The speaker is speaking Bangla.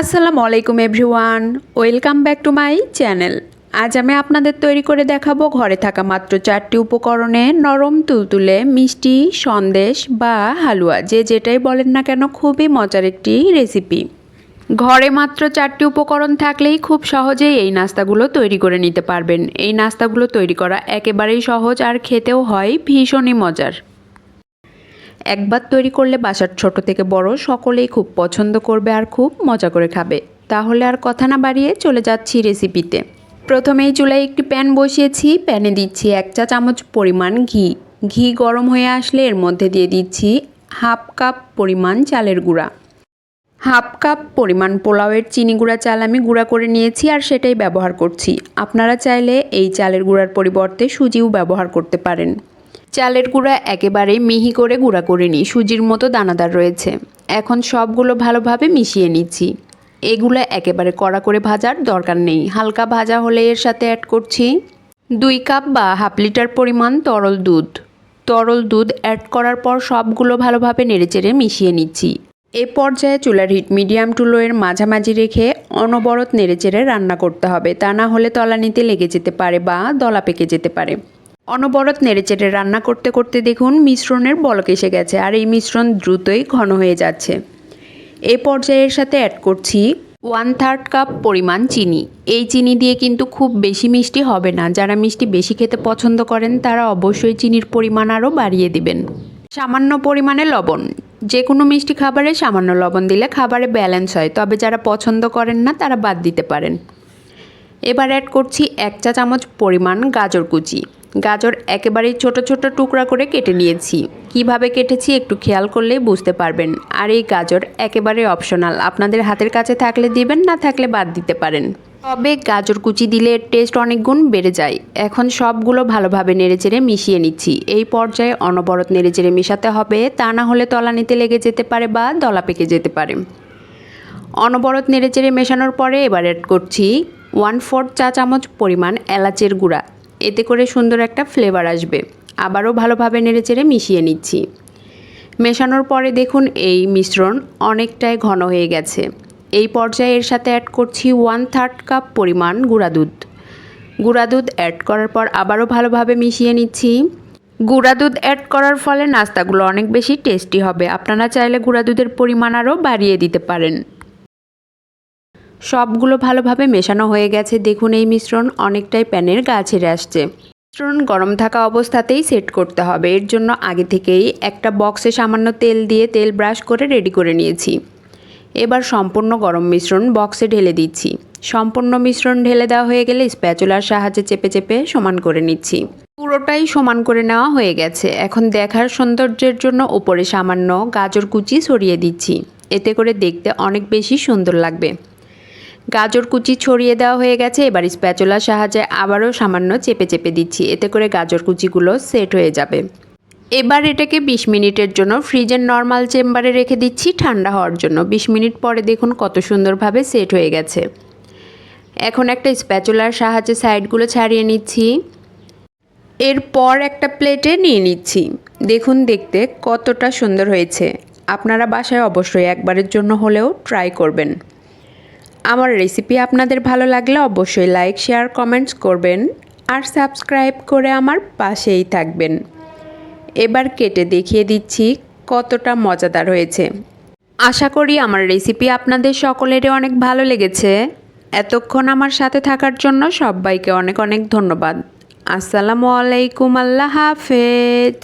আসসালামু আলাইকুম everyone. Welcome back to my channel. আজ আমি আপনাদের তৈরি করে দেখাবো ঘরে থাকা মাত্র চারটি উপকরণে নরম তুলতুলে, মিষ্টি, সন্দেশ বা হালুয়া, যে যেটাই বলেন না কেন, খুবই মজার একটি রেসিপি। ঘরে মাত্র চারটি উপকরণ থাকলেই খুব সহজেই এই নাস্তাগুলো তৈরি করে নিতে পারবেন। এই নাস্তাগুলো তৈরি করা একেবারেই সহজ আর খেতেও হয় ভীষণই মজার। একবার তৈরি করলে বাসার ছোট থেকে বড় সকলেই খুব পছন্দ করবে আর খুব মজা করে খাবে। তাহলে আর কথা না বাড়িয়ে চলে যাচ্ছি রেসিপিতে প্রথমেই চুলায় একটি প্যান বসিয়েছি, প্যানে দিচ্ছি এক চা চামচ পরিমাণ ঘি। ঘি গরম হয়ে আসলে এর মধ্যে দিয়ে দিচ্ছি হাফ কাপ পরিমাণ চালের গুঁড়া। হাফ কাপ পরিমাণ পোলাওয়ের চিনি গুঁড়া চাল আমি গুঁড়া করে নিয়েছি আর সেটাই ব্যবহার করছি। আপনারা চাইলে এই চালের গুঁড়ার পরিবর্তে সুজিও ব্যবহার করতে পারেন। চালের গুঁড়া একেবারে মিহি করে গুঁড়া করে নিই সুজির মতো দানাদার রয়েছে। এখন সবগুলো ভালোভাবে মিশিয়ে নিচ্ছি। এগুলো একেবারে কড়া করে ভাজার দরকার নেই। হালকা ভাজা হলে এর সাথে অ্যাড করছি দুই কাপ বা হাফ লিটার পরিমাণ তরল দুধ। তরল দুধ অ্যাড করার পর সবগুলো ভালোভাবে নেড়েচেড়ে মিশিয়ে নিচ্ছি। এ পর্যায়ে চুলার হিট মিডিয়াম টু লোয়ের মাঝামাঝি রেখে অনবরত নেড়েচেড়ে রান্না করতে হবে। তা না হলে তলানিতে লেগে যেতে পারে বা দলা পেকে যেতে পারে। অনবরত নেড়েচেড়ে রান্না করতে করতে দেখুন মিশ্রণের বলক এসে গেছে আর এই মিশ্রণ দ্রুতই ঘন হয়ে যাচ্ছে। এই পর্যায়ের সাথে অ্যাড করছি ওয়ান থার্ড কাপ পরিমাণ চিনি। এই চিনি দিয়ে কিন্তু খুব বেশি মিষ্টি হবে না। যারা মিষ্টি বেশি খেতে পছন্দ করেন, তারা অবশ্যই চিনির পরিমাণ আরও বাড়িয়ে দিবেন। সামান্য পরিমাণে লবণ। যে কোনো মিষ্টি খাবারে সামান্য লবণ দিলে খাবারে ব্যালেন্স হয়। তবে যারা পছন্দ করেন না, তারা বাদ দিতে পারেন। এবার অ্যাড করছি এক চা চামচ পরিমাণ গাজর কুচি। গাজর একেবারেই ছোট ছোট টুকরা করে কেটে নিয়েছি। কীভাবে কেটেছি একটু খেয়াল করলেই বুঝতে পারবেন। আর এই গাজর একেবারে অপশনাল আপনাদের হাতের কাছে থাকলে দিবেন, না থাকলে বাদ দিতে পারেন। তবে গাজর কুচি দিলে টেস্ট অনেক গুণ বেড়ে যায়। এখন সবগুলো ভালোভাবে নেড়েচেড়ে মিশিয়ে নিচ্ছি। এই পর্যায়ে অনবরত নেড়েচেড়ে মেশাতে হবে। তা না হলে তলানিতে লেগে যেতে পারে বা দলা পেকে যেতে পারে। অনবরত নেড়েচেড়ে মেশানোর পরে এবার অ্যাড করছি ওয়ান ফোর্থ চা চামচ পরিমাণ এলাচের গুঁড়া। এতে করে সুন্দর একটা ফ্লেভার আসবে। আবারও ভালোভাবে নেড়েচেড়ে মিশিয়ে নিচ্ছি। মেশানোর পরে দেখুন এই মিশ্রণ অনেকটাই ঘন হয়ে গেছে। এই পর্যায়ে এর সাথে অ্যাড করছি ওয়ান থার্ড কাপ পরিমাণ গুঁড়া দুধ। গুঁড়া দুধ অ্যাড করার পর আবারও ভালোভাবে মিশিয়ে নিচ্ছি। গুঁড়া দুধ অ্যাড করার ফলে নাস্তাগুলো অনেক বেশি টেস্টি হবে। আপনারা চাইলে গুঁড়া দুধের পরিমাণ আরও বাড়িয়ে দিতে পারেন। সবগুলো ভালোভাবে মেশানো হয়ে গেছে। দেখুন এই মিশ্রণ অনেকটাই প্যানের গা ছেড়ে আসছে। মিশ্রণ গরম থাকা অবস্থাতেই সেট করতে হবে। এর জন্য আগে থেকেই একটা বক্সে সামান্য তেল দিয়ে তেল ব্রাশ করে রেডি করে নিয়েছি। এবার সম্পূর্ণ গরম মিশ্রণ বক্সে ঢেলে দিচ্ছি। সম্পূর্ণ মিশ্রণ ঢেলে দেওয়া হয়ে গেলে স্প্যাচুলার সাহায্যে চেপে চেপে সমান করে নিচ্ছি। পুরোটাই সমান করে নেওয়া হয়ে গেছে। এখন দেখার সৌন্দর্যের জন্য উপরে সামান্য গাজর কুচি সরিয়ে দিচ্ছি। এতে করে দেখতে অনেক বেশি সুন্দর লাগবে। গাজর কুচি ছড়িয়ে দেওয়া হয়ে গেছে, এবার স্প্যাচুলার সাহায্যে আবারও সামান্য চেপে চেপে দিচ্ছি। এতে করে গাজর কুচিগুলো সেট হয়ে যাবে। এবার এটাকে ২০ মিনিটের জন্য ফ্রিজের নর্মাল চেম্বারে রেখে দিচ্ছি, ঠান্ডা হওয়ার জন্য। ২০ মিনিট পরে দেখুন কত সুন্দরভাবে সেট হয়ে গেছে। এখন একটা স্প্যাচুলার সাহায্যে সাইডগুলো ছাড়িয়ে নিচ্ছি। এরপর একটা প্লেটে নিয়ে নিচ্ছি। দেখুন দেখতে কতটা সুন্দর হয়েছে। আপনারা বাসায় অবশ্যই একবারের জন্য হলেও ট্রাই করবেন। আমার রেসিপি আপনাদের ভালো লাগলে অবশ্যই লাইক শেয়ার কমেন্টস করবেন আর সাবস্ক্রাইব করে আমার পাশেই থাকবেন। এবার কেটে দেখিয়ে দিচ্ছি কতটা মজাদার হয়েছে। আশা করি আমার রেসিপি আপনাদের সকলেরই অনেক ভালো লেগেছে। এতক্ষণ আমার সাথে থাকার জন্য সবাইকে অনেক অনেক ধন্যবাদ। আসসালামু আলাইকুম, আল্লাহ হাফেজ।